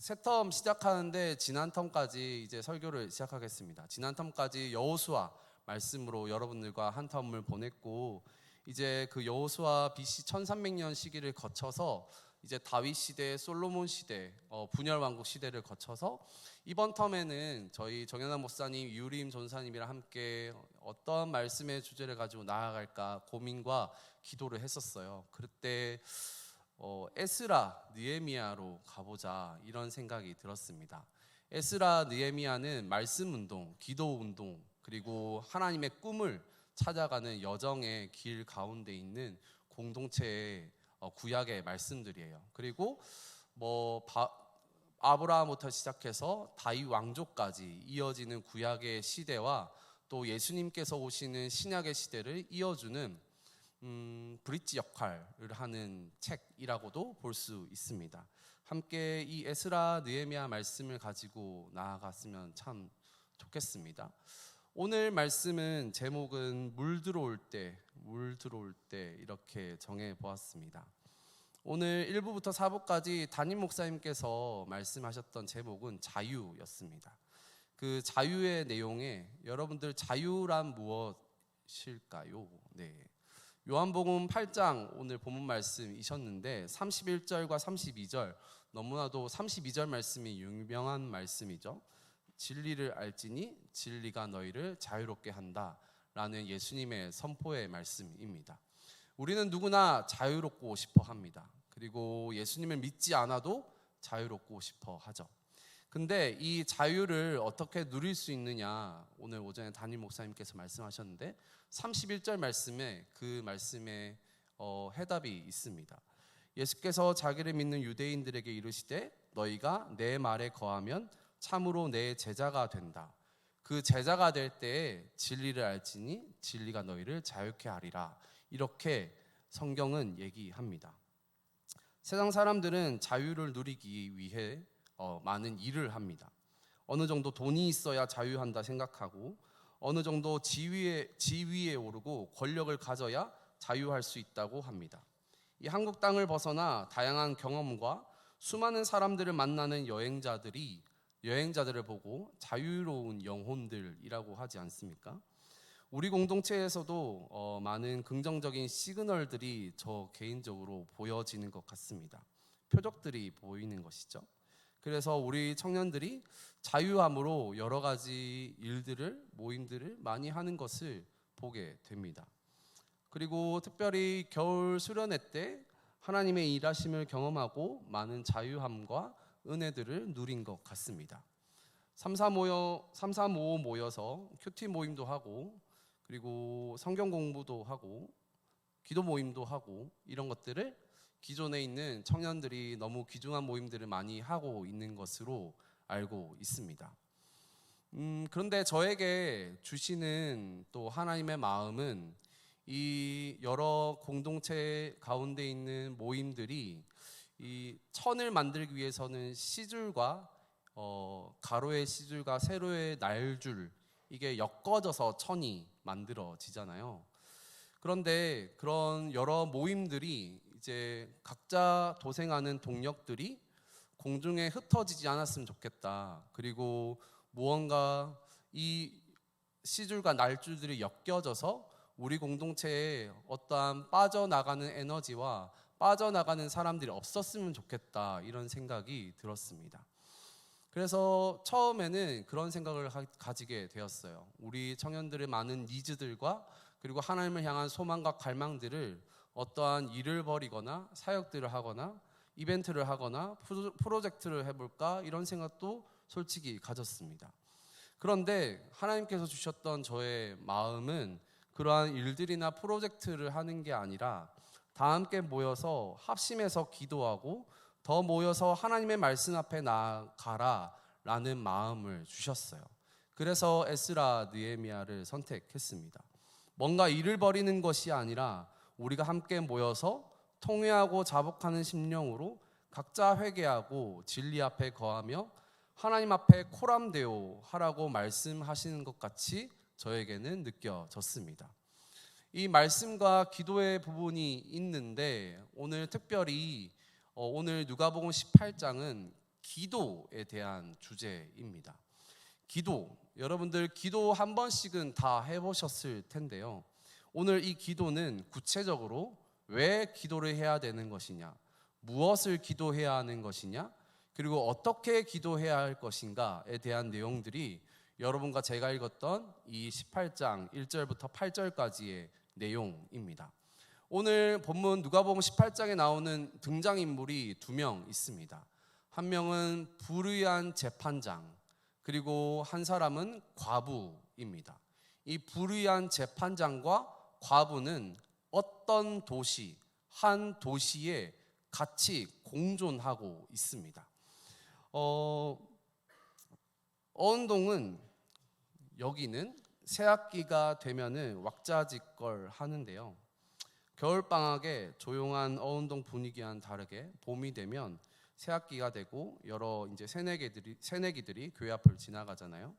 새텀 시작하는데 지난 텀까지 이제 설교를 시작하겠습니다. 지난 텀까지 여호수아 말씀으로 여러분들과 한 텀을 보냈고 이제 그 여호수아 BC 1300년 시기를 거쳐서 이제 다윗 시대, 솔로몬 시대, 어, 분열 왕국 시대를 거쳐서 이번 텀에는 저희 정연한 목사님, 유림 전사님이랑 함께 어떤 말씀의 주제를 가지고 나아갈까 고민과 기도를 했었어요. 그때 어, 에스라 느헤미야로 가보자 이런 생각이 들었습니다. 에스라 느헤미야는 말씀 운동, 기도 운동 그리고 하나님의 꿈을 찾아가는 여정의 길 가운데 있는 공동체의 어, 구약의 말씀들이에요. 그리고 뭐 바, 아브라함부터 시작해서 다윗 왕조까지 이어지는 구약의 시대와 또 예수님께서 오시는 신약의 시대를 이어주는 음, 브릿지 역할을 하는 책이라고도 볼 수 있습니다. 함께 이 에스라 느헤미야 말씀을 가지고 나아갔으면 참 좋겠습니다. 오늘 말씀은 제목은 물 들어올 때, 물 들어올 때 이렇게 정해 보았습니다. 오늘 1부부터 4부까지 담임 목사님께서 말씀하셨던 제목은 자유였습니다. 그 자유의 내용에 여러분들 자유란 무엇일까요? 네. 요한복음 8장 오늘 본문 말씀이셨는데 31절과 32절 너무나도 32절 말씀이 유명한 말씀이죠. 진리를 알지니 진리가 너희를 자유롭게 한다 라는 예수님의 선포의 말씀입니다. 우리는 누구나 자유롭고 싶어 합니다. 그리고 예수님을 믿지 않아도 자유롭고 싶어 하죠. 근데 이 자유를 어떻게 누릴 수 있느냐 오늘 오전에 담임 목사님께서 말씀하셨는데 31절 말씀에 그 말씀에 어, 해답이 있습니다. 예수께서 자기를 믿는 유대인들에게 이르시되 너희가 내 말에 거하면 참으로 내 제자가 된다. 그 제자가 될 때에 진리를 알지니 진리가 너희를 자유케 하리라. 이렇게 성경은 얘기합니다. 세상 사람들은 자유를 누리기 위해 어, 많은 일을 합니다. 어느 정도 돈이 있어야 자유한다 생각하고 어느 정도 지위에 지위에 오르고 권력을 가져야 자유할 수 있다고 합니다. 이 한국 땅을 벗어나 다양한 경험과 수많은 사람들을 만나는 여행자들이 여행자들을 보고 자유로운 영혼들이라고 하지 않습니까? 우리 공동체에서도 어, 많은 긍정적인 시그널들이 저 개인적으로 보여지는 것 같습니다. 표적들이 보이는 것이죠. 그래서 우리 청년들이 자유함으로 여러 가지 일들을 모임들을 많이 하는 것을 보게 됩니다. 그리고 특별히 겨울 수련회 때 하나님의 일하심을 경험하고 많은 자유함과 은혜들을 누린 것 같습니다. 33 모여 3355 모여서 큐티 모임도 하고 그리고 성경 공부도 하고 기도 모임도 하고 이런 것들을 기존에 있는 청년들이 너무 귀중한 모임들을 많이 하고 있는 것으로 알고 있습니다. 음, 그런데 저에게 주시는 또 하나님의 마음은 이 여러 공동체 가운데 있는 모임들이 이 천을 만들기 위해서는 시줄과 어, 가로의 시줄과 세로의 날줄 이게 엮어져서 천이 만들어지잖아요. 그런데 그런 여러 모임들이 이제 각자 도생하는 동력들이 공중에 흩어지지 않았으면 좋겠다. 그리고 무언가 이 시줄과 날줄들이 엮여져서 우리 공동체에 어떠한 빠져나가는 에너지와 빠져나가는 사람들이 없었으면 좋겠다. 이런 생각이 들었습니다. 그래서 처음에는 그런 생각을 가지게 되었어요. 우리 청년들의 많은 니즈들과 그리고 하나님을 향한 소망과 갈망들을 어떠한 일을 벌이거나 사역들을 하거나 이벤트를 하거나 프로젝트를 해볼까 이런 생각도 솔직히 가졌습니다. 그런데 하나님께서 주셨던 저의 마음은 그러한 일들이나 프로젝트를 하는 게 아니라 다 함께 모여서 합심해서 기도하고 더 모여서 하나님의 말씀 앞에 나가라 라는 마음을 주셨어요. 그래서 에스라 느헤미야를 선택했습니다. 뭔가 일을 벌이는 것이 아니라 우리가 함께 모여서 통회하고 자복하는 심령으로 각자 회개하고 진리 앞에 거하며 하나님 앞에 코람되오 하라고 말씀하시는 것 같이 저에게는 느껴졌습니다. 이 말씀과 기도의 부분이 있는데 오늘 특별히 어, 오늘 누가복음 18장은 기도에 대한 주제입니다. 기도. 여러분들 기도 한 번씩은 다 해보셨을 텐데요. 오늘 이 기도는 구체적으로 왜 기도를 해야 되는 것이냐, 무엇을 기도해야 하는 것이냐, 그리고 어떻게 기도해야 할 것인가에 대한 내용들이 여러분과 제가 읽었던 이 18장 1절부터 8절까지의 내용입니다. 오늘 본문 누가복음 18장에 나오는 등장 인물이 두 명 있습니다. 한 명은 불의한 재판장 그리고 한 사람은 과부입니다. 이 불의한 재판장과 과부는 어떤 도시 한 도시에 같이 공존하고 있습니다. 어, 어운동은 여기는 새학기가 되면은 왁자지껄 하는데요. 겨울 방학에 조용한 어운동 분위기와는 다르게 봄이 되면 새학기가 되고 여러 이제 새내기들이 새내기들이 교회 앞을 지나가잖아요.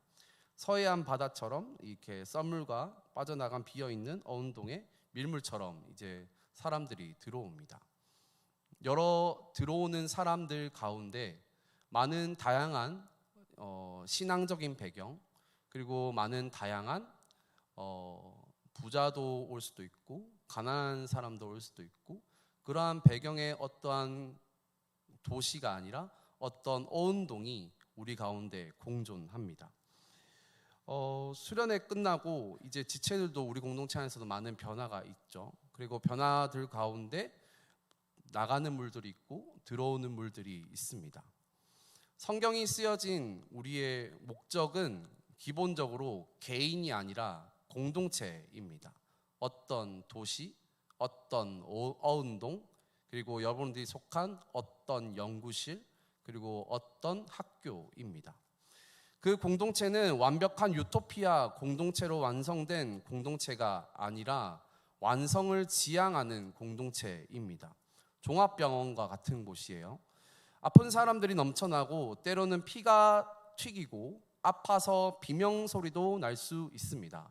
서해안 바다처럼 이렇게 썰물과 빠져나간 비어 있는 어운동에 밀물처럼 이제 사람들이 들어옵니다. 여러 들어오는 사람들 가운데 많은 다양한 어, 신앙적인 배경 그리고 많은 다양한 어, 부자도 올 수도 있고 가난한 사람도 올 수도 있고 그러한 배경의 어떠한 도시가 아니라 어떤 어운동이 우리 가운데 공존합니다. 어, 수련회 끝나고 이제 지체들도 우리 공동체 안에서도 많은 변화가 있죠. 그리고 변화들 가운데 나가는 물들이 있고 들어오는 물들이 있습니다. 성경이 쓰여진 우리의 목적은 기본적으로 개인이 아니라 공동체입니다. 어떤 도시, 어떤 어운동, 그리고 여러분들이 속한 어떤 연구실, 그리고 어떤 학교입니다. 그 공동체는 완벽한 유토피아 공동체로 완성된 공동체가 아니라 완성을 지향하는 공동체입니다. 종합병원과 같은 곳이에요. 아픈 사람들이 넘쳐나고 때로는 피가 튀기고 아파서 비명 소리도 날 수 있습니다.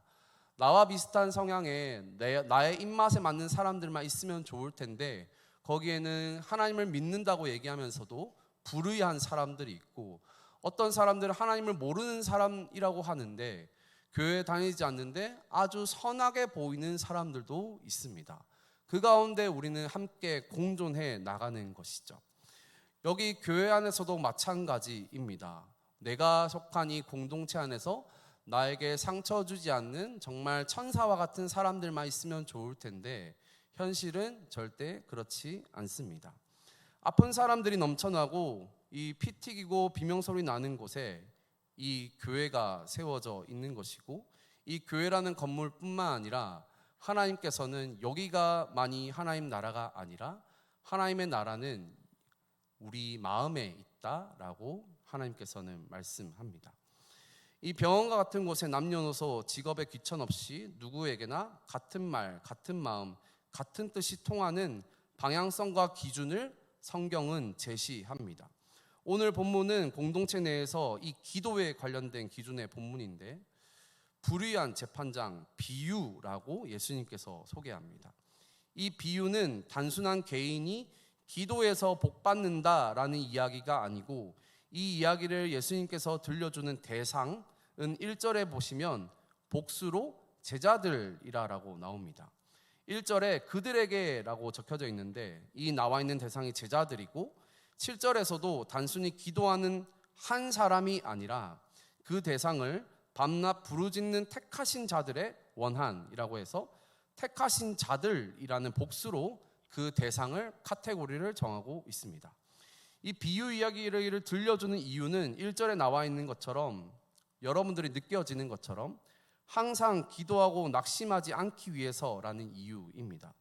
나와 비슷한 성향의 내, 나의 입맛에 맞는 사람들만 있으면 좋을 텐데 거기에는 하나님을 믿는다고 얘기하면서도 불의한 사람들이 있고 어떤 사람들은 하나님을 모르는 사람이라고 하는데 교회 다니지 않는데 아주 선하게 보이는 사람들도 있습니다. 그 가운데 우리는 함께 공존해 나가는 것이죠. 여기 교회 안에서도 마찬가지입니다. 내가 속한 이 공동체 안에서 나에게 상처 주지 않는 정말 천사와 같은 사람들만 있으면 좋을 텐데 현실은 절대 그렇지 않습니다. 아픈 사람들이 넘쳐나고 이피 튀기고 비명소리 나는 곳에 이 교회가 세워져 있는 것이고 이 교회라는 건물뿐만 아니라 하나님께서는 여기가 많이 하나님 나라가 아니라 하나님의 나라는 우리 마음에 있다라고 하나님께서는 말씀합니다. 이 병원과 같은 곳에 남녀노소 직업에 귀천 없이 누구에게나 같은 말, 같은 마음, 같은 뜻이 통하는 방향성과 기준을 성경은 제시합니다. 오늘 본문은 공동체 내에서 이 기도에 관련된 기준의 본문인데 불의한 재판장 비유라고 예수님께서 소개합니다. 이 비유는 단순한 개인이 기도에서 복 받는다라는 이야기가 아니고 이 이야기를 예수님께서 들려주는 대상은 1절에 보시면 복수로 제자들이라고 나옵니다. 1절에 그들에게라고 적혀져 있는데 이 나와 있는 대상이 제자들이고 7절에서도 단순히 기도하는 한 사람이 아니라 그 대상을 밤낮 부르짖는 택하신 자들의 원한이라고 해서 택하신 자들이라는 복수로 그 대상을 카테고리를 정하고 있습니다. 이 비유 이야기를 들려주는 이유는 1절에 나와 있는 것처럼 여러분들이 느껴지는 것처럼 항상 기도하고 낙심하지 않기 위해서라는 이유입니다.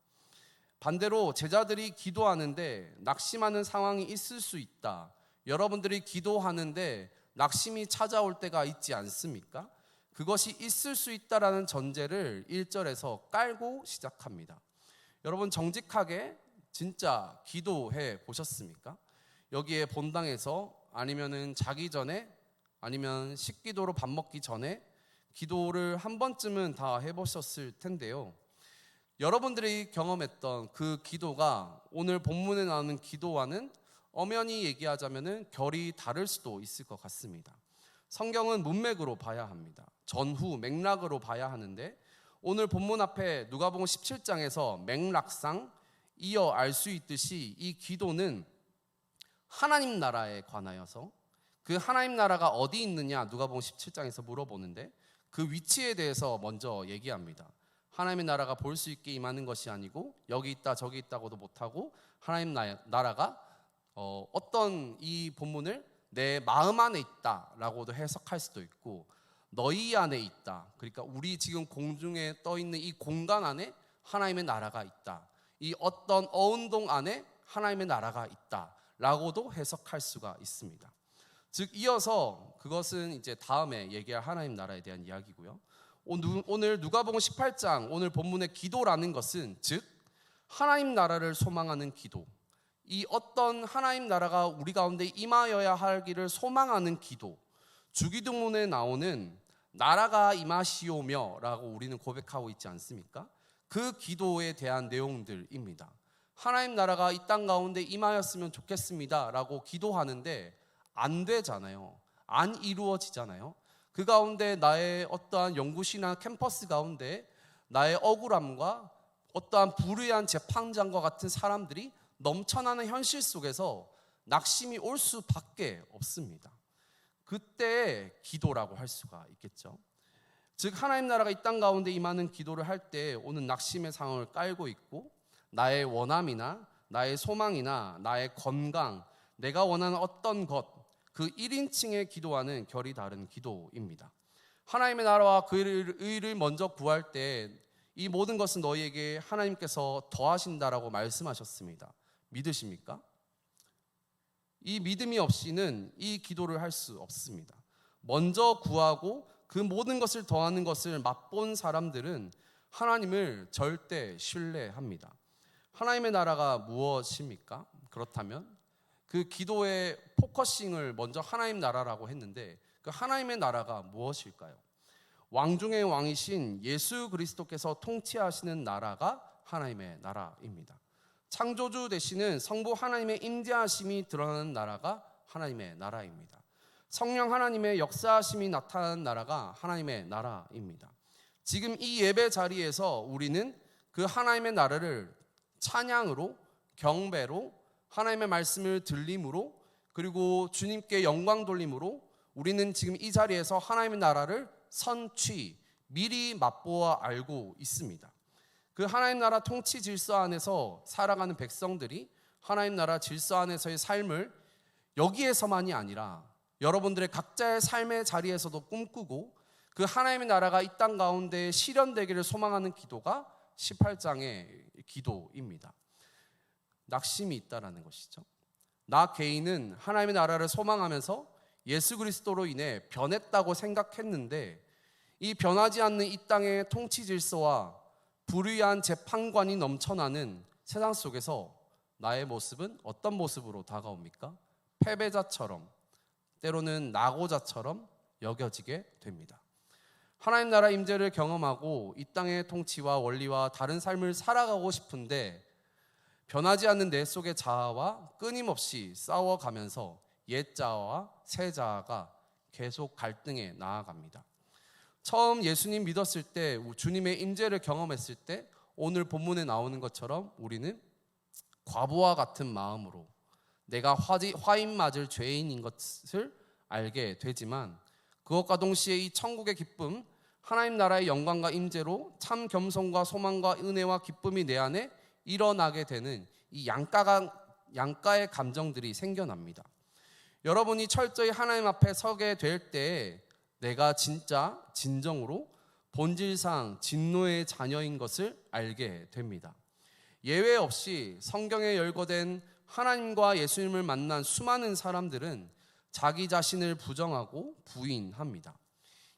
반대로 제자들이 기도하는데 낙심하는 상황이 있을 수 있다. 여러분들이 기도하는데 낙심이 찾아올 때가 있지 않습니까? 그것이 있을 수 있다라는 전제를 1절에서 깔고 시작합니다. 여러분 정직하게 진짜 기도해 보셨습니까? 여기에 본당에서 아니면은 자기 전에 아니면 식기도로 밥 먹기 전에 기도를 한 번쯤은 다 해보셨을 텐데요. 여러분들이 경험했던 그 기도가 오늘 본문에 나오는 기도와는 엄연히 얘기하자면은 결이 다를 수도 있을 것 같습니다. 성경은 문맥으로 봐야 합니다. 전후 맥락으로 봐야 하는데 오늘 본문 앞에 누가복음 17장에서 맥락상 이어 알 수 있듯이 이 기도는 하나님 나라에 관하여서 그 하나님 나라가 어디 있느냐 누가복음 17장에서 물어보는데 그 위치에 대해서 먼저 얘기합니다. 하나님의 나라가 볼 수 있게 임하는 것이 아니고 여기 있다 저기 있다고도 못하고 하나님 나- 나라가 어, 어떤 이 본문을 내 마음 안에 있다라고도 해석할 수도 있고 너희 안에 있다. 그러니까 우리 지금 공중에 떠 있는 이 공간 안에 하나님의 나라가 있다. 이 어떤 어운동 안에 하나님의 나라가 있다라고도 해석할 수가 있습니다. 즉 이어서 그것은 이제 다음에 얘기할 하나님 나라에 대한 이야기고요. 오늘- 누가복음 18장 오늘 본문의 기도라는 것은 즉 하나님 나라를 소망하는 기도. 이 어떤 하나님 나라가 우리 가운데 임하여야 하기를 소망하는 기도. 주기도문에 나오는 나라가 임하시오며라고 우리는 고백하고 있지 않습니까? 그 기도에 대한 내용들입니다. 하나님 나라가 이 땅 가운데 임하였으면 좋겠습니다라고 기도하는데 안 되잖아요. 안 이루어지잖아요. 그 가운데 나의 어떠한 연구실이나 캠퍼스 가운데 나의 억울함과 어떠한 불의한 재판장과 같은 사람들이 넘쳐나는 현실 속에서 낙심이 올 수밖에 없습니다. 그때 기도라고 할 수가 있겠죠. 즉 하나님 나라가 이 땅 가운데 임하는 기도를 할 때 오는 낙심의 상황을 깔고 있고 나의 원함이나 나의 소망이나 나의 건강, 내가 원하는 어떤 것, 그 1인칭의 기도와는 결이 다른 기도입니다. 하나님의 나라와 그 의를- 의를 먼저 구할 때 이 모든 것은 너희에게 하나님께서 더하신다라고 말씀하셨습니다. 믿으십니까? 이 믿음이 없이는 이 기도를 할 수 없습니다. 먼저 구하고 그 모든 것을 더하는 것을 맛본 사람들은 하나님을 절대 신뢰합니다. 하나님의 나라가 무엇입니까? 그렇다면 그 기도의 포커싱을 먼저 하나님 나라라고 했는데 그 하나님의 나라가 무엇일까요? 왕 중의 왕이신 예수 그리스도께서 통치하시는 나라가 하나님의 나라입니다. 창조주 되시는 성부 하나님의 임재하심이 드러나는 나라가 하나님의 나라입니다. 성령 하나님의 역사하심이 나타나는 나라가 하나님의 나라입니다. 지금 이 예배 자리에서 우리는 그 하나님의 나라를 찬양으로 경배로 하나님의 말씀을 들림으로 그리고 주님께 영광 돌림으로 우리는 지금 이 자리에서 하나님의 나라를 선취 미리 맛보아 알고 있습니다. 그 하나님 나라 통치 질서 안에서 살아가는 백성들이 하나님 나라 질서 안에서의 삶을 여기에서만이 아니라 여러분들의 각자의 삶의 자리에서도 꿈꾸고 그 하나님의 나라가 이 땅 가운데 실현되기를 소망하는 기도가 18장의 기도입니다. 낙심이 있다라는 것이죠. 나 개인은 하나님의 나라를 소망하면서 예수 그리스도로 인해 변했다고 생각했는데 이 변하지 않는 이 땅의 통치 질서와 불의한 재판관이 넘쳐나는 세상 속에서 나의 모습은 어떤 모습으로 다가옵니까? 패배자처럼 때로는 낙오자처럼 여겨지게 됩니다. 하나님 나라 임재를 경험하고 이 땅의 통치와 원리와 다른 삶을 살아가고 싶은데 변하지 않는 내 속의 자아와 끊임없이 싸워가면서 옛 자아와 새 자아가 계속 갈등에 나아갑니다. 처음 예수님 믿었을 때 주님의 임재를 경험했을 때 오늘 본문에 나오는 것처럼 우리는 과부와 같은 마음으로 내가 화지, 화인 맞을 죄인인 것을 알게 되지만 그것과 동시에 이 천국의 기쁨 하나님 나라의 영광과 임재로 참 겸손과 소망과 은혜와 기쁨이 내 안에 일어나게 되는 이 양가가 양가의 감정들이 생겨납니다. 여러분이 철저히 하나님 앞에 서게 될 때 내가 진짜 진정으로 본질상 진노의 자녀인 것을 알게 됩니다. 예외 없이 성경에 열거된 하나님과 예수님을 만난 수많은 사람들은 자기 자신을 부정하고 부인합니다.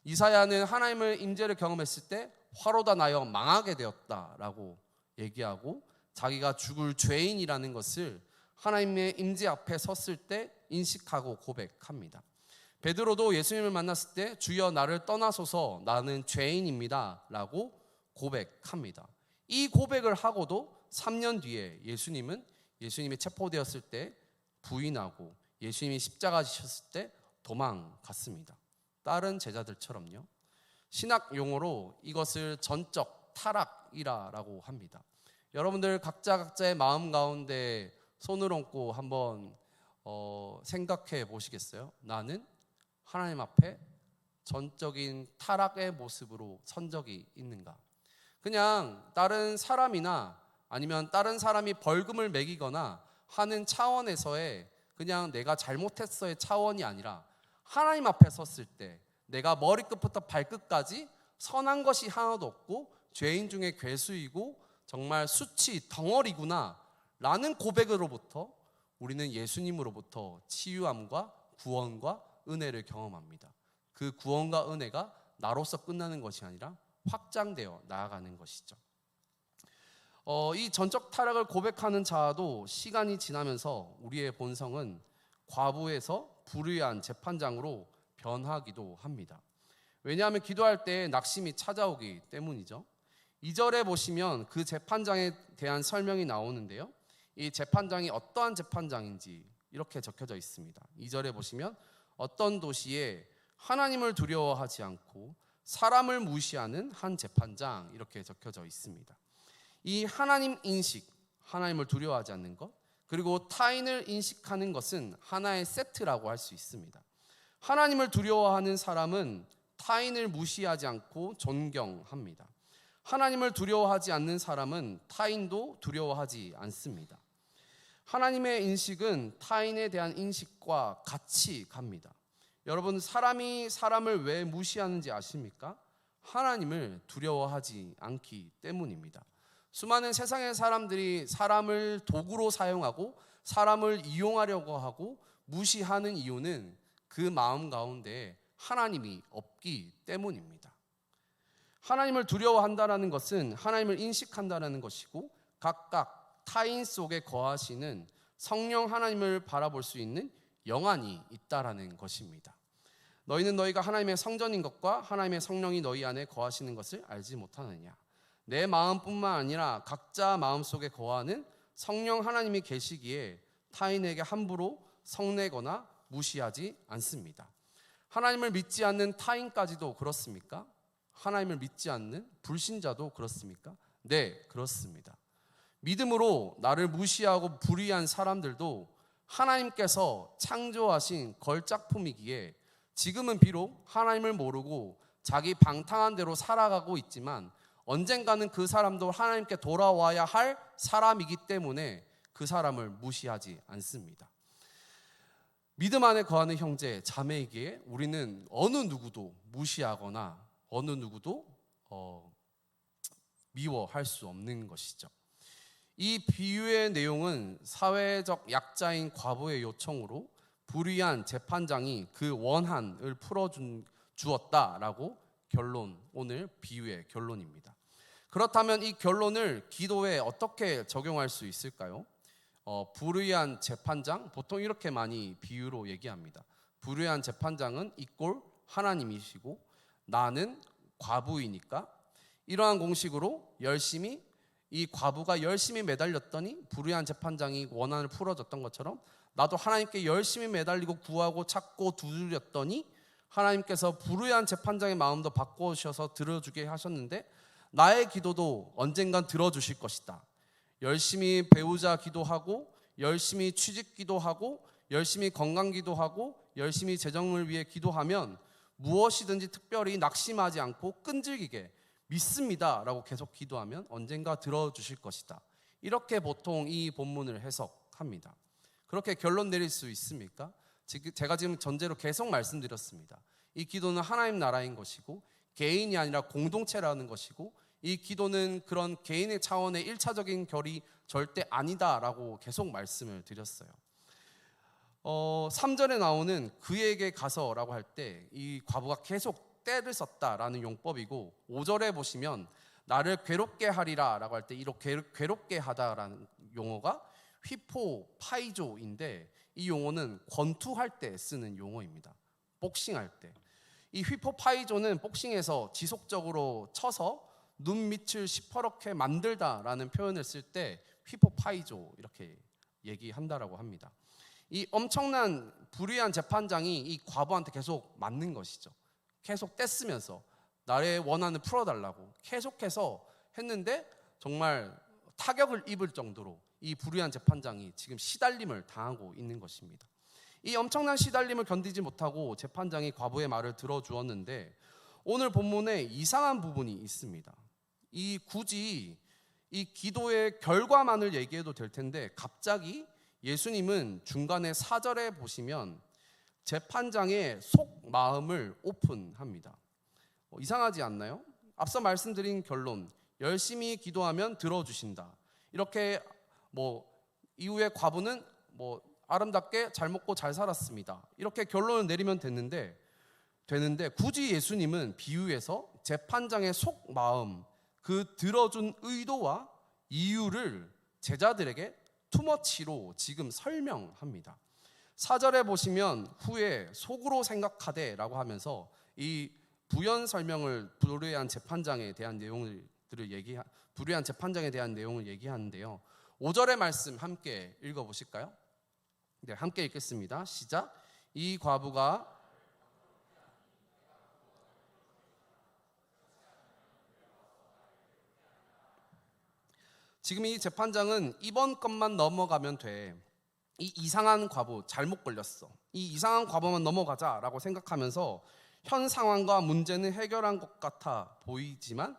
이사야는 하나님을 임재를 경험했을 때 화로다 나여 망하게 되었다라고 얘기하고 자기가 죽을 죄인이라는 것을 하나님의 임재 앞에 섰을 때 인식하고 고백합니다. 베드로도 예수님을 만났을 때 주여 나를 떠나소서 나는 죄인입니다라고 고백합니다. 이 고백을 하고도 3년 뒤에 예수님은 예수님이 체포되었을 때 부인하고 예수님이 십자가 지셨을 때 도망갔습니다. 다른 제자들처럼요. 신학 용어로 이것을 전적 타락이라라고 합니다. 여러분들 각자 각자의 마음 가운데 손을 얹고 한번 어, 생각해 보시겠어요? 나는 하나님 앞에 전적인 타락의 모습으로 선 적이 있는가? 그냥 다른 사람이나 아니면 다른 사람이 벌금을 매기거나 하는 차원에서의 그냥 내가 잘못했어의 차원이 아니라 하나님 앞에 섰을 때 내가 머리끝부터 발끝까지 선한 것이 하나도 없고 죄인 중에 괴수이고 정말 수치 덩어리구나 라는 고백으로부터 우리는 예수님으로부터 치유함과 구원과 은혜를 경험합니다. 그 구원과 은혜가 나로서 끝나는 것이 아니라 확장되어 나아가는 것이죠. 어, 이 전적 타락을 고백하는 자도 시간이 지나면서 우리의 본성은 과부에서 불의한 재판장으로 변하기도 합니다. 왜냐하면 기도할 때 낙심이 찾아오기 때문이죠. 2절에 보시면 그 재판장에 대한 설명이 나오는데요. 이 재판장이 어떠한 재판장인지 이렇게 적혀져 있습니다. 2절에 보시면 어떤 도시에 하나님을 두려워하지 않고 사람을 무시하는 한 재판장 이렇게 적혀져 있습니다. 이 하나님 인식, 하나님을 두려워하지 않는 것, 그리고 타인을 인식하는 것은 하나의 세트라고 할 수 있습니다. 하나님을 두려워하는 사람은 타인을 무시하지 않고 존경합니다. 하나님을 두려워하지 않는 사람은 타인도 두려워하지 않습니다. 하나님의 인식은 타인에 대한 인식과 같이 갑니다. 여러분, 사람이 사람을 왜 무시하는지 아십니까? 하나님을 두려워하지 않기 때문입니다. 수많은 세상의 사람들이 사람을 도구로 사용하고 사람을 이용하려고 하고 무시하는 이유는 그 마음 가운데 하나님이 없기 때문입니다. 하나님을 두려워한다라는 것은 하나님을 인식한다라는 것이고 각각 타인 속에 거하시는 성령 하나님을 바라볼 수 있는 영안이 있다라는 것입니다. 너희는 너희가 하나님의 성전인 것과 하나님의 성령이 너희 안에 거하시는 것을 알지 못하느냐? 내 마음뿐만 아니라 각자 마음 속에 거하는 성령 하나님이 계시기에 타인에게 함부로 성내거나 무시하지 않습니다. 하나님을 믿지 않는 타인까지도 그렇습니까? 하나님을 믿지 않는 불신자도 그렇습니까? 네, 그렇습니다. 믿음으로 나를 무시하고 불의한 사람들도 하나님께서 창조하신 걸작품이기에 지금은 비록 하나님을 모르고 자기 방탕한 대로 살아가고 있지만 언젠가는 그 사람도 하나님께 돌아와야 할 사람이기 때문에 그 사람을 무시하지 않습니다. 믿음 안에 거하는 형제, 자매에게 우리는 어느 누구도 무시하거나 어느 누구도 어, 미워할 수 없는 것이죠. 이 비유의 내용은 사회적 약자인 과부의 요청으로 불의한 재판장이 그 원한을 풀어준 주었다라고 결론 오늘 비유의 결론입니다. 그렇다면 이 결론을 기도에 어떻게 적용할 수 있을까요? 어, 불의한 재판장 보통 이렇게 많이 비유로 얘기합니다. 불의한 재판장은 이꼴 하나님이시고 나는 과부이니까 이러한 공식으로 열심히 이 과부가 열심히 매달렸더니 불의한 재판장이 원한을 풀어줬던 것처럼 나도 하나님께 열심히 매달리고 구하고 찾고 두드렸더니 하나님께서 불의한 재판장의 마음도 바꿔주셔서 들어주게 하셨는데 나의 기도도 언젠간 들어주실 것이다. 열심히 배우자 기도하고 열심히 취직 기도하고 열심히 건강 기도하고 열심히 재정을 위해 기도하면 무엇이든지 특별히 낙심하지 않고 끈질기게 믿습니다라고 계속 기도하면 언젠가 들어주실 것이다. 이렇게 보통 이 본문을 해석합니다. 그렇게 결론 내릴 수 있습니까? 제가 지금 전제로 계속 말씀드렸습니다. 이 기도는 하나님 나라인 것이고 개인이 아니라 공동체라는 것이고 이 기도는 그런 개인의 차원의 일차적인 결이 절대 아니다라고 계속 말씀을 드렸어요. 어, 3절에 나오는 그에게 가서라고 할 때 이 과부가 계속 때를 썼다라는 용법이고 5절에 보시면 나를 괴롭게 하리라라고 할 때 이렇게 괴롭게 하다라는 용어가 휘포 파이조인데 이 용어는 권투할 때 쓰는 용어입니다. 복싱할 때. 이 휘포 파이조는 복싱에서 지속적으로 쳐서 눈 밑을 시퍼렇게 만들다라는 표현을 쓸 때 휘포 파이조 이렇게 얘기한다라고 합니다. 이 엄청난 불의한 재판장이 이 과부한테 계속 맞는 것이죠. 계속 떼쓰면서 나의 원한을 풀어달라고 계속해서 했는데 정말 타격을 입을 정도로 이 불의한 재판장이 지금 시달림을 당하고 있는 것입니다. 이 엄청난 시달림을 견디지 못하고 재판장이 과부의 말을 들어주었는데 오늘 본문에 이상한 부분이 있습니다. 이 굳이 이 기도의 결과만을 얘기해도 될 텐데 갑자기 예수님은 중간에 사절에 보시면 재판장의 속 마음을 오픈합니다. 어, 이상하지 않나요? 앞서 말씀드린 결론 열심히 기도하면 들어주신다. 이렇게 뭐 이후에 과부는 뭐 아름답게 잘 먹고 잘 살았습니다. 이렇게 결론을 내리면 됐는데 되는데 굳이 예수님은 비유에서 재판장의 속 마음 그 들어준 의도와 이유를 제자들에게 투머치로 지금 설명합니다. 사절에 보시면 후에 속으로 생각하되라고 하면서 이 부연 설명을 불의한 재판장에 대한 내용들을 얘기 불의한 재판장에 대한 내용을 얘기하는데요. 5절의 말씀 함께 읽어 보실까요? 네, 함께 읽겠습니다. 시작. 이 과부가 지금 이 재판장은 이번 것만 넘어가면 돼. 이 이상한 과부 잘못 걸렸어. 이 이상한 과부만 넘어가자라고 생각하면서 현 상황과 문제는 해결한 것 같아 보이지만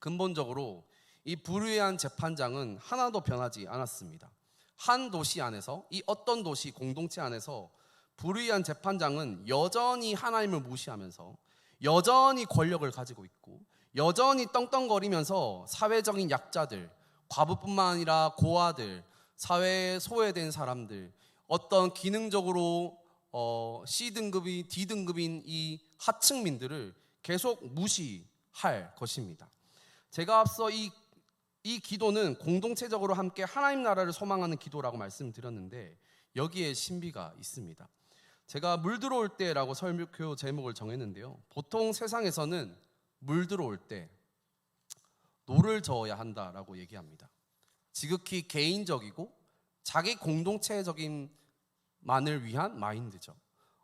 근본적으로 이 불의한 재판장은 하나도 변하지 않았습니다. 한 도시 안에서 이 어떤 도시 공동체 안에서 불의한 재판장은 여전히 하나님을 무시하면서 여전히 권력을 가지고 있고 여전히 떵떵거리면서 사회적인 약자들, 과부뿐만 아니라 고아들, 사회에 소외된 사람들, 어떤 기능적으로 어, C 등급이 D 등급인 이 하층민들을 계속 무시할 것입니다. 제가 앞서 이, 이 기도는 공동체적으로 함께 하나님 나라를 소망하는 기도라고 말씀드렸는데 여기에 신비가 있습니다. 제가 물 들어올 때라고 설교 제목을 정했는데요. 보통 세상에서는 물 들어올 때 노를 저어야 한다라고 얘기합니다. 지극히 개인적이고 자기 공동체적인 만을 위한 마인드죠.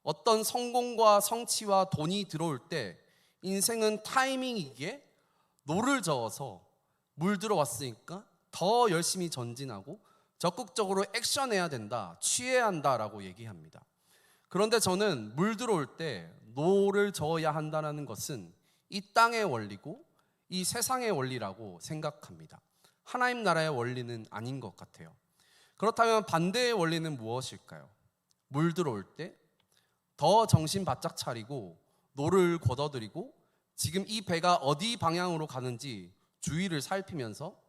어떤 성공과 성취와 돈이 들어올 때 인생은 타이밍이기에 노를 저어서 물 들어왔으니까 더 열심히 전진하고 적극적으로 액션해야 된다, 취해야 한다라고 얘기합니다. 그런데 저는 물 들어올 때 노를 저어야 한다는 것은 이 땅의 원리고 이 세상의 원리라고 생각합니다. 하나님 나라의 원리는 아닌 것 같아요. 그렇다면 반대의 원리는 무엇일까요? 물 들어올 때 더 정신 바짝 차리고 노를 걷어들이고 지금 이 배가 어디 방향으로 가는지 주위를 살피면서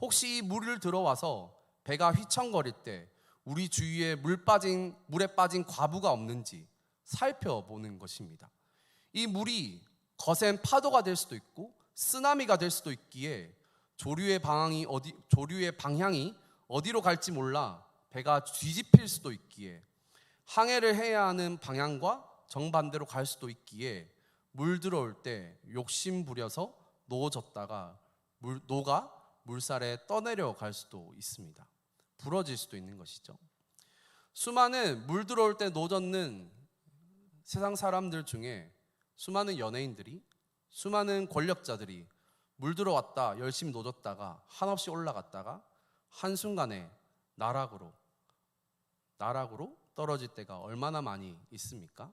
혹시 이 물을 들어와서 배가 휘청거릴 때 우리 주위에 물 빠진 물에 빠진 과부가 없는지 살펴보는 것입니다. 이 물이 거센 파도가 될 수도 있고 쓰나미가 될 수도 있기에 조류의 방향이 어디 조류의 방향이 어디로 갈지 몰라 배가 뒤집힐 수도 있기에 항해를 해야 하는 방향과 정반대로 갈 수도 있기에 물 들어올 때 욕심 부려서 놓아졌다가 물, 노가 물살에 떠내려 갈 수도 있습니다. 부러질 수도 있는 것이죠. 수많은 물 들어올 때 노젓는 세상 사람들 중에 수많은 연예인들이 수많은 권력자들이 물 들어 왔다 열심히 노졌다가 한없이 올라갔다가 한순간에 나락으로 나락으로 떨어질 때가 얼마나 많이 있습니까?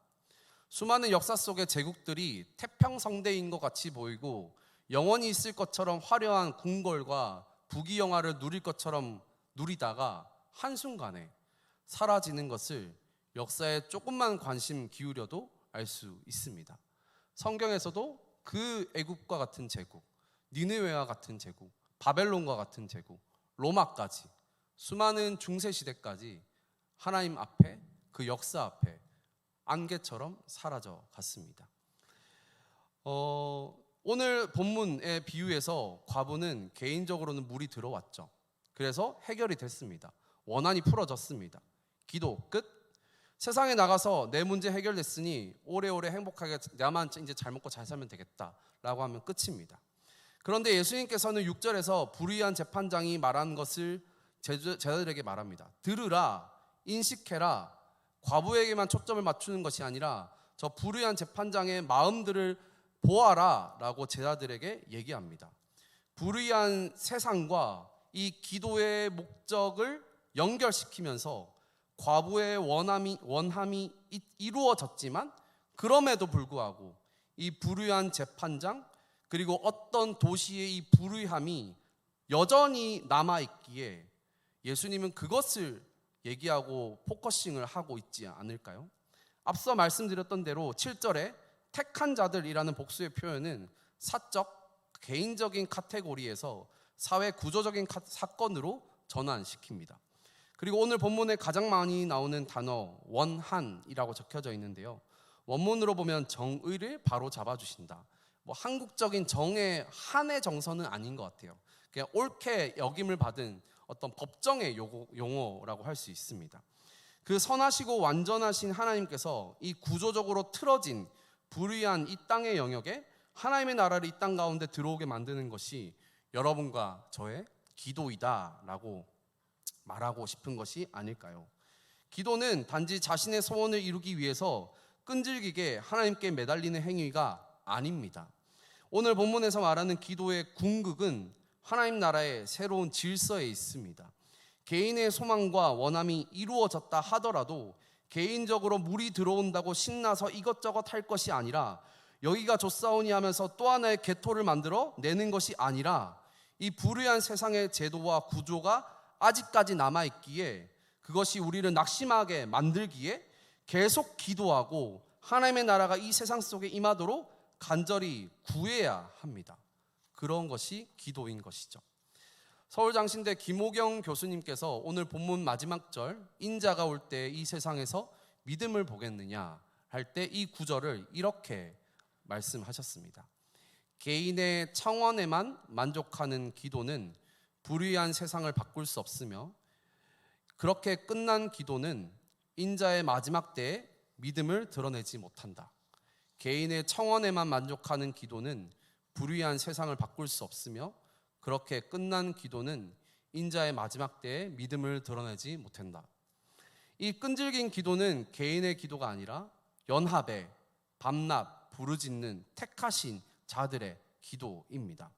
수많은 역사 속의 제국들이 태평성대인 것 같이 보이고 영원히 있을 것처럼 화려한 궁궐과 부귀영화를 누릴 것처럼 누리다가 한순간에 사라지는 것을 역사에 조금만 관심 기울여도 알 수 있습니다. 성경에서도 그 애국과 같은 제국, 니느웨와 같은 제국, 바벨론과 같은 제국, 로마까지 수많은 중세 시대까지 하나님 앞에 그 역사 앞에 안개처럼 사라져 갔습니다. 어, 오늘 본문의 비유에서 과부는 개인적으로는 물이 들어왔죠. 그래서 해결이 됐습니다. 원한이 풀어졌습니다. 기도 끝. 세상에 나가서 내 문제 해결됐으니 오래오래 행복하게 나만 이제 잘 먹고 잘 살면 되겠다라고 하면 끝입니다. 그런데 예수님께서는 6절에서 불의한 재판장이 말한 것을 제자들에게 말합니다. 들으라 인식해라 과부에게만 초점을 맞추는 것이 아니라 저 불의한 재판장의 마음들을 보아라 라고 제자들에게 얘기합니다. 불의한 세상과 이 기도의 목적을 연결시키면서 과부의 원함이 원함이 이- 이루어졌지만 그럼에도 불구하고 이 불의한 재판장 그리고 어떤 도시의 이 불의함이 여전히 남아 있기에 예수님은 그것을 얘기하고 포커싱을 하고 있지 않을까요? 앞서 말씀드렸던 대로 7절에 택한 자들이라는 복수의 표현은 사적 개인적인 카테고리에서 사회 구조적인 카- 사건으로 전환시킵니다. 그리고 오늘 본문에 가장 많이 나오는 단어 원한이라고 적혀져 있는데요. 원문으로 보면 정의를 바로 잡아주신다. 뭐 한국적인 정의 한의 정서는 아닌 것 같아요. 그냥 옳게 역임을 받은 어떤 법정의 용어라고 할 수 있습니다. 그 선하시고 완전하신 하나님께서 이 구조적으로 틀어진 불의한 이 땅의 영역에 하나님의 나라를 이 땅 가운데 들어오게 만드는 것이 여러분과 저의 기도이다라고 말하고 싶은 것이 아닐까요? 기도는 단지 자신의 소원을 이루기 위해서 끈질기게 하나님께 매달리는 행위가 아닙니다. 오늘 본문에서 말하는 기도의 궁극은 하나님 나라의 새로운 질서에 있습니다. 개인의 소망과 원함이 이루어졌다 하더라도 개인적으로 물이 들어온다고 신나서 이것저것 할 것이 아니라 여기가 좋사오니 하면서 또 하나의 개토를 만들어 내는 것이 아니라 이 불의한 세상의 제도와 구조가 아직까지 남아 있기에 그것이 우리를 낙심하게 만들기에 계속 기도하고 하나님의 나라가 이 세상 속에 임하도록 간절히 구해야 합니다. 그런 것이 기도인 것이죠. 서울장신대 김호경 교수님께서 오늘 본문 마지막 절 인자가 올 때 이 세상에서 믿음을 보겠느냐 할 때 이 구절을 이렇게 말씀하셨습니다. 개인의 청원에만 만족하는 기도는 불의한 세상을 바꿀 수 없으며 그렇게 끝난 기도는 인자의 마지막 때에 믿음을 드러내지 못한다. 개인의 청원에만 만족하는 기도는 불의한 세상을 바꿀 수 없으며 그렇게 끝난 기도는 인자의 마지막 때에 믿음을 드러내지 못한다. 이 끈질긴 기도는 개인의 기도가 아니라 연합의 밤낮 부르짖는 택하신 자들의 기도입니다.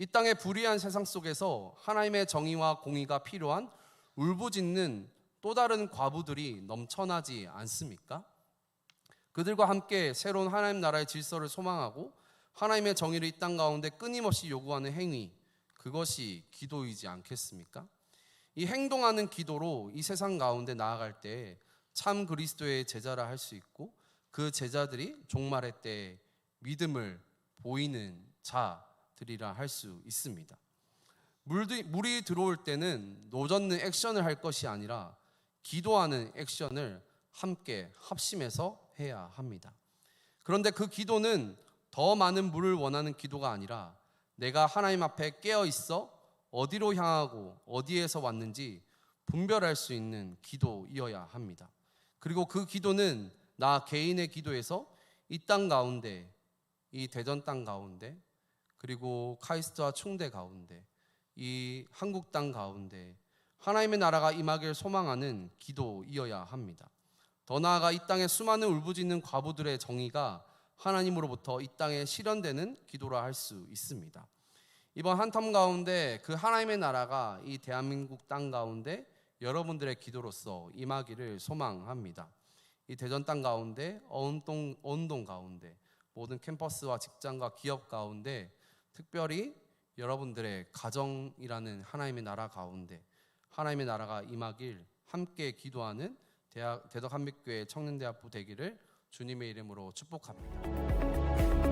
이 땅의 불의한 세상 속에서 하나님의 정의와 공의가 필요한 울부짖는 또 다른 과부들이 넘쳐나지 않습니까? 그들과 함께 새로운 하나님 나라의 질서를 소망하고 하나님의 정의를 이 땅 가운데 끊임없이 요구하는 행위 그것이 기도이지 않겠습니까? 이 행동하는 기도로 이 세상 가운데 나아갈 때 참 그리스도의 제자라 할 수 있고 그 제자들이 종말의 때 믿음을 보이는 자 들이라 할 수 있습니다. 물이 들어올 때는 노젓는 액션을 할 것이 아니라 기도하는 액션을 함께 합심해서 해야 합니다. 그런데 그 기도는 더 많은 물을 원하는 기도가 아니라 내가 하나님 앞에 깨어 있어 어디로 향하고 어디에서 왔는지 분별할 수 있는 기도이어야 합니다. 그리고 그 기도는 나 개인의 기도에서 이 땅 가운데 이 대전 땅 가운데 그리고 카이스트와 충대 가운데 이 한국 땅 가운데 하나님의 나라가 임하길 소망하는 기도이어야 합니다. 더 나아가 이 땅에 수많은 울부짖는 과부들의 정의가 하나님으로부터 이 땅에 실현되는 기도라 할 수 있습니다. 이번 한텀 가운데 그 하나님의 나라가 이 대한민국 땅 가운데 여러분들의 기도로서 임하기를 소망합니다. 이 대전 땅 가운데 어운동 어운동 가운데 모든 캠퍼스와 직장과 기업 가운데 특별히 여러분들의 가정이라는 하나님의 나라 가운데 하나님의 나라가 임하길 함께 기도하는 대학, 대덕 한빛교회 청년대학부 되기를 주님의 이름으로 축복합니다.